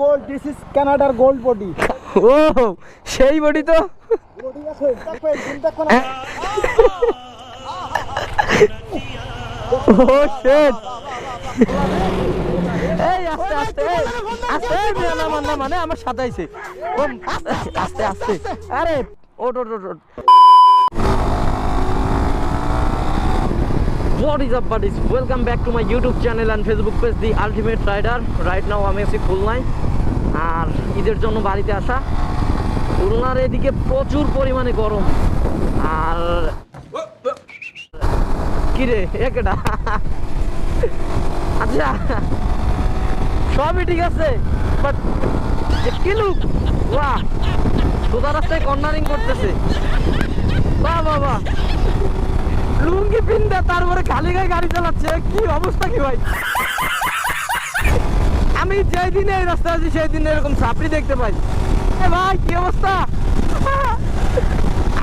Gold this is কানাডার gold body ও সেই বডি তো? বডি আছে ও শিট এই আস্তে আস্তে আস্তে এই, মেয়ে না মানে আমার সাথে আইছে। ও আস্তে আস্তে আরে ওট ওট ওট What is up buddies? Welcome back to my YouTube channel and Facebook page The Ultimate Rider. Right now আমি আছি খুলনায় আর ঈদের জন্য বাড়িতে আসা। খুলনার এদিকে প্রচুর পরিমাণে গরম। আর কিরে একেটা আচ্ছা সবই ঠিক আছে বাট বাহ রাস্তায় কর্নারিং করতেছে। বাহ বাহ লুঙ্গি তারপরে খালি গায়ে গাড়ি চালাচ্ছে, কি অবস্থা কি ভাই? আমি যেই দিনে এই রাস্তা আছি সেই দিনে এরকম সাপড়ি দেখতে পাই। ভাই, কি অবস্থা?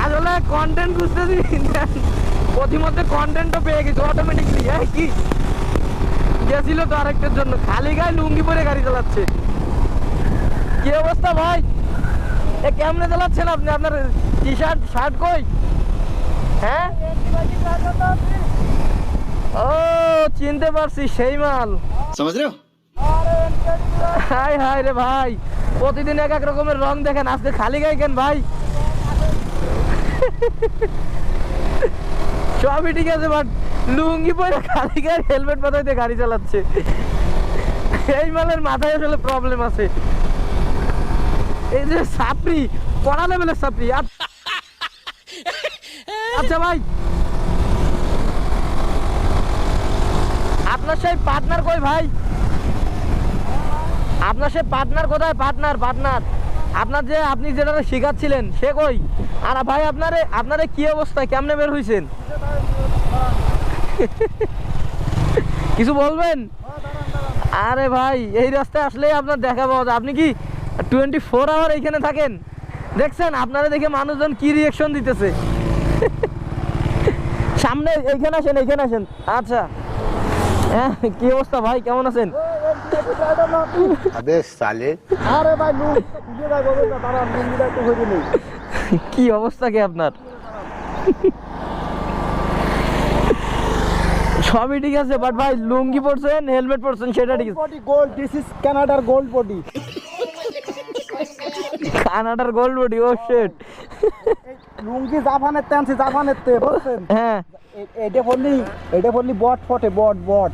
আসলে কন্টেন্ট খুঁজতেছি পথিমধ্যে কন্টেন্টও পেয়ে গেছি অটোমেটিকলি হ্যাঁ কি? গেছিল তো আরেকটার জন্য। খালি গায়ে লুঙ্গি পরে গাড়ি চালাচ্ছে। কি অবস্থা ভাই? এ কেমনে চালাচ্ছেন আপনি? আপনার টি শার্ট শার্ট কই? হ্যাঁ? ও, চিনতে পারছি, সেই মাল। সমাজ হাই হাই রে ভাই। প্রতিদিন এক এক রকমের রং দেখেন, আজকে খালি গায়ে কেন ভাই? সবই ঠিক আছে বাট লুঙ্গি পরে খালি গায়ে হেলমেট মাথায় দিয়ে গাড়ি চালাচ্ছে। এই মালের মাথায় আসলে প্রবলেম আছে। এই যে সাপড়ি, কড়া লেভেলের সাপড়ি। আচ্ছা ভাই। আপনার সেই পার্টনার কই ভাই? আপনার সে পার্টনার কোথায়? পার্টনার পার্টনার আপনার যে আপনি যেটা শেখাচ্ছিলেন, সে কই? আর ভাই, আপনারে আপনারে কি অবস্থা? কেমনে বের হয়েছেন কিছু বলবেন? আরে ভাই, এই রাস্তায় আসলেই আপনার দেখা পাওয়া যায়। আপনি কি টোয়েন্টি ফোর আওয়ার এইখানে থাকেন? দেখছেন, আপনারা দেখে মানুষজন কি রিয়েকশন দিতেছে? সামনে এইখানে আসেন এইখানে আসেন। আচ্ছা। হ্যাঁ কি অবস্থা ভাই? কেমন আছেন? কি অবস্থা কে আপনার? সবই ঠিক আছে বাট ভাই লুঙ্গি পরছেন হেলমেট পরছেন সেটা ঠিক আছে। গোল্ড দিস ইজ কানাডার গোল্ড বডি কানাডার গোল্ড বডি ও শিট লুঙ্গি জাপানের তে জাপানের তে বলছেন হ্যাঁ। এটা ফলি এটা ফলি বট ফটে বট বট।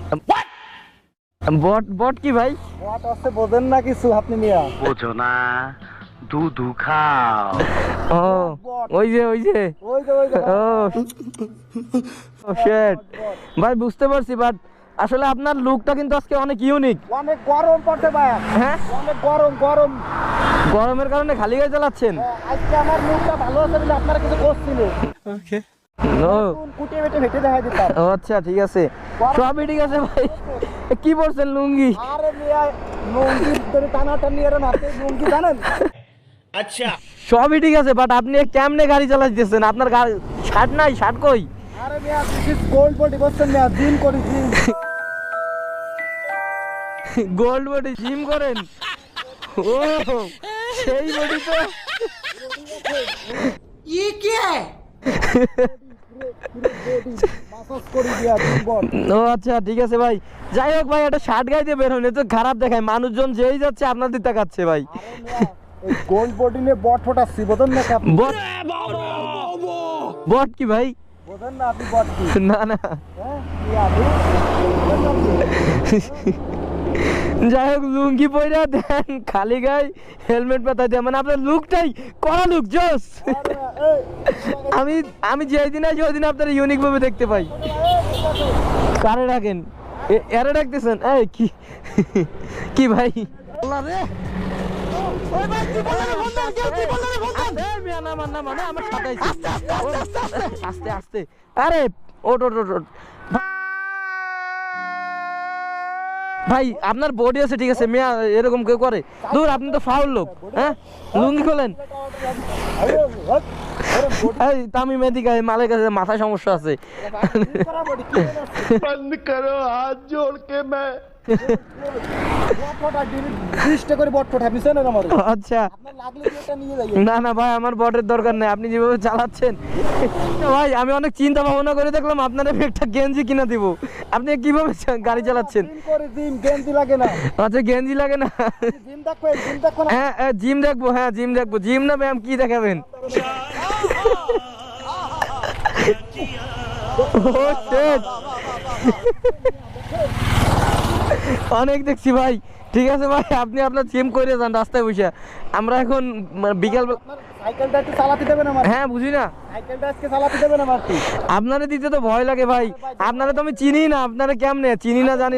বট বট কি ভাই? বট আছে বোঝেন না কিছু আপনি মিয়া। বোঝো না দুধু খাও। ও ওই যে ওই যে। ওই যে ওই যে। ও ও শিট ভাই বুঝতে পারছি বাট আসলে আপনার লুকটা কিন্তু আজকে অনেক ইউনিক অনেক গরম পড়ছে ভাই। হ্যাঁ? অনেক গরম গরম। গরমের কারণে খালি গায়ে চালাচ্ছেন আজকে আমার লুকটা ভালো আছে বলে আপনারা কিছু করছিল ও। কুটে বেটে ভেটে দেখা দিতাম। আচ্ছা ঠিক আছে। সবই ঠিক আছে ভাই। কি পড়ছেন লুঙ্গি? আরে মিয়া লুঙ্গি ধরে টানা টানি এর নাতে লুঙ্গি জানেন? সবই ঠিক আছে বাট আপনি কেমনে গাড়ি চালাইতেছেন? আপনার গাড়ি শার্ট নাই শার্ট কই? আরে মিয়া দিস ইজ গোল্ড বডি মিয়া জিম করি জিম গোল্ড বডি জিম করেন? ও সেই বডি তো। জিম বল ও আচ্ছা ঠিক আছে ভাই। যাই হোক ভাই একটা শার্ট গাইতে বের হন তো খারাপ দেখায়। মানুষজন যেই যাচ্ছে আপনাদের তাকাচ্ছে ভাই। গোল্ড বডি বট ফোটাচ্ছি বোঝেন না বট বট কি ভাই বোঝেন না আপনি বট কি? না না। যাই হোক লুঙ্গি পয়রা দেন খালি গায়ে হেলমেট পাতা দেন মানে আপনার লুকটাই কড়া লুক জোস। আমি আমি যেই দিন আসি ওই দিন আপনার ইউনিক ভাবে দেখতে পাই। কারে ডাকেন? এরে ডাকতেছেন? এই কি কি ভাই? আল্লাহ রে আরে ওট ওট ওট ওট। ভাই, আপনার বডি আছে, ঠিক আছে, মেয়া, এরকম কেউ করে। দূর, আপনি তো ফাউল লোক হ্যাঁ? লুঙ্গি খোলেন। এই তামিম মালের কাছে মাথায় সমস্যা আছে। বন্ধ করো হাত জোড় কে আচ্ছা না না ভাই আমার বটের দরকার নেই আপনি যেভাবে চালাচ্ছেন ভাই আমি অনেক চিন্তা ভাবনা করে দেখলাম আপনার একটা গেঞ্জি কিনা দিব আপনি কীভাবে গাড়ি চালাচ্ছেন আচ্ছা গেঞ্জি লাগে না হ্যাঁ হ্যাঁ, জিম দেখব হ্যাঁ জিম দেখব জিম না ব্যায়াম কি দেখাবেন ও shit! অনেক দেখছি ভাই। ঠিক আছে ভাই আপনি আপনার জিম করে যান রাস্তায় বসে। আমরা এখন মানে বিকাল হ্যাঁ বুঝি না। আপনারা দিতে তো ভয় লাগে ভাই। আপনারা তো আমি চিনি না আপনারা কেমনে? চিনি না জানি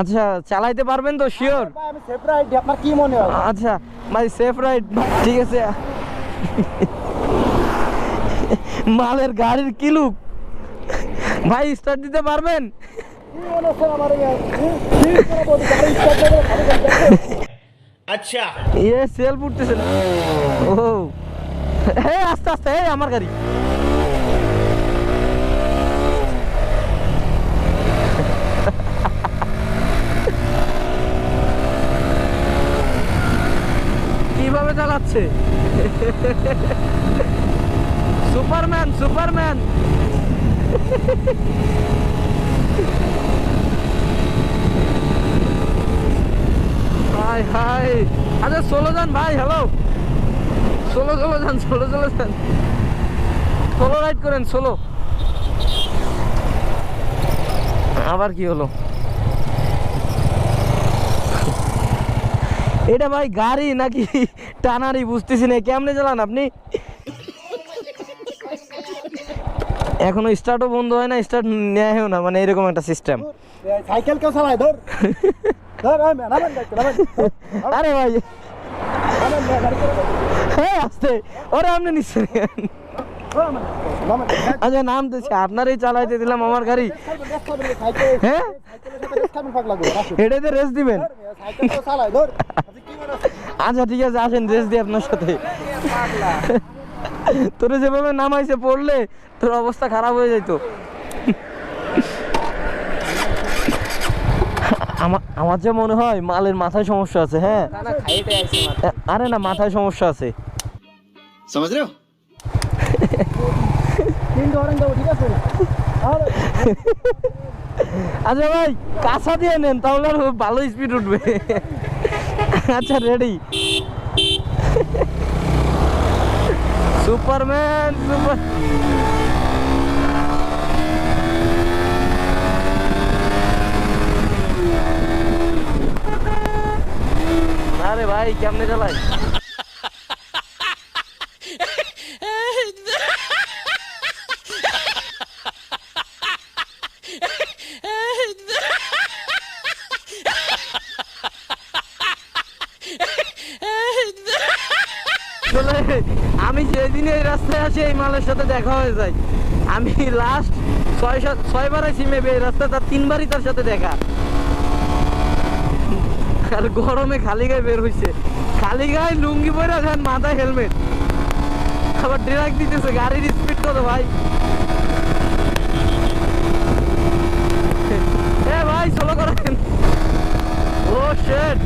আচ্ছা চালাইতে পারবেন তো শিওর আপনার কি মনে হয়? আচ্ছা ভাই সেফ রাইড ঠিক আছে। মালের গাড়ির কি লুক ভাই স্টার্ট দিতে পারবেন? দেখবে। ইয়ে সেল উঠতেছে না। ও। হে, আস্তে আস্তে এই আমার গাড়ি। কীভাবে চালাচ্ছে? Superman Superman. হাই। আচ্ছা ষোলো জন ভাই হ্যালো ষোলো ষোলো যান ষোলো ষোলো যান। ষোলো রাইড করেন ষোলো। আবার কি হলো? এটা ভাই গাড়ি নাকি টানারি বুঝতেছি না কেমনে চালান আপনি? এখনও স্টার্টও বন্ধ হয় না স্টার্ট নেয়ও না মানে এরকম একটা সিস্টেম সাইকেল কেউ চালায় ধর। আরে ভাই। হ্যাঁ আসতে ওরে আপনি নিশ্চয়। আচ্ছা নাম দিচ্ছি আপনারই চালাইতে দিলাম আমার গাড়ি হ্যাঁ? সাইকেলের সাথে রেস খাবেন, পাগলা গো, আসুন। এটাতে রেস দিবেন। আচ্ছা, মনে? আচ্ছা ঠিক আছে আসেন রেস দিই আপনার সাথে তোরে যেভাবে নামাইছে পড়লে তোর অবস্থা খারাপ হয়ে যেত আমার যা মনে হয় মালের মাথায় সমস্যা আছে হ্যাঁ? আরে না মাথায় সমস্যা আছে। আচ্ছা ভাই কাঁচা দিয়ে নেন তাহলে আর ভালো স্পিড উঠবে। আচ্ছা রেডি সুপারম্যান সুপার আরে ভাই, কেমনে চালাই? আমি যেদিন এই রাস্তায় আসি, এই মালের সাথে দেখা হয়ে যায়। আমি লাস্ট ছয় ছয়বার আছি মেবি এই রাস্তা তার তিনবারই তার সাথে দেখা। আর গরমে খালি গায়ে বের হইছে। খালি গায়ে লুঙ্গি পরে যান, মাথায় হেলমেট। আবার ড্রাগ দিতেছে, গাড়ির স্পিড কত ভাই? এ ভাই সোলো করেন। ও শেট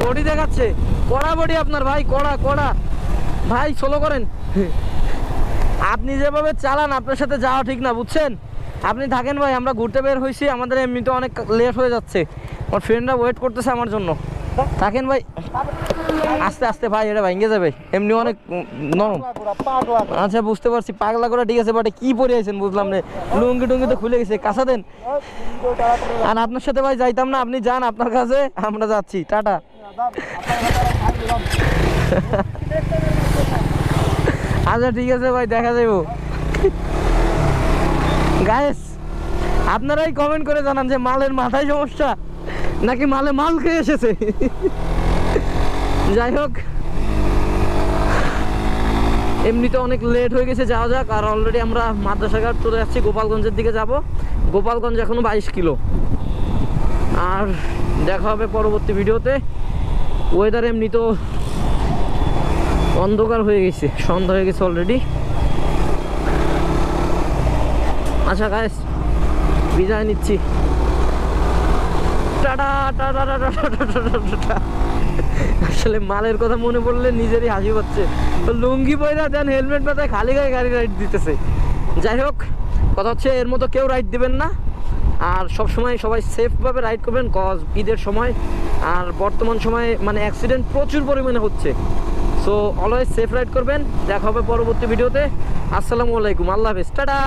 বডি দেখাচ্ছে। কড়া বডি আপনার ভাই, কড়া কড়া। ভাই সোলো করেন। আপনি যেভাবে চালান, আপনার সাথে যাওয়া ঠিক না, বুঝছেন? আপনি থাকেন ভাই, আমরা ঘুরতে বের হয়েছি, আমাদের এমনিতে অনেক লেট হয়ে যাচ্ছে। আমার ফ্রেন্ডরা ওয়েট করতেছে আমার জন্য। থাকেন ভাই, আস্তে আস্তে ভাই, এটা ভাঙ্গে যাবে। এমনি অনেক নরম। আচ্ছা বুঝতে পারছি, পাগলা করে ঠিক আছে বাট কি পরে আছেন বুঝলাম না। লুঙ্গি টুঙ্গি তো খুলে গেছে, কাঁচা দেন। আর আপনার সাথে ভাই যাইতাম না, আপনি যান আপনার কাছে, আমরা যাচ্ছি, টাটা। আচ্ছা ঠিক আছে ভাই, দেখা যাইব। গায়েস আপনারাই কমেন্ট করে জানান যে মালের মাথায় সমস্যা নাকি মালে মাল খেয়ে এসেছে? যাই হোক এমনিতে অনেক লেট হয়ে গেছে, যাওয়া যাক। আর অলরেডি আমরা মাদ্রাসাঘাট চলে যাচ্ছি, গোপালগঞ্জের দিকে যাব। গোপালগঞ্জ এখনও বাইশ কিলো। আর দেখা হবে পরবর্তী ভিডিওতে। ওয়েদার এমনি তো অন্ধকার হয়ে গেছে, সন্ধ্যা হয়ে গেছে অলরেডি আচ্ছা গাইস বিদায় নিচ্ছি। আসলে মালের কথা মনে পড়লে নিজেরই হাসি পাচ্ছে। লুঙ্গি পয়রা দেন, হেলমেট মাথায় খালি গায়ে গাড়ি রাইড দিতেছে। যাই হোক, কথা হচ্ছে এর মতো কেউ রাইড দিবেন না। আর সব সময় সবাই সেফভাবে রাইড করবেন কজ ঈদের সময় আর বর্তমান সময়ে মানে অ্যাক্সিডেন্ট প্রচুর পরিমাণে হচ্ছে। সো অলওয়েজ সেফ রাইড করবেন। দেখা হবে পরবর্তী ভিডিওতে আসসালামু আলাইকুম, আল্লাহ হাফেজ। টাটা!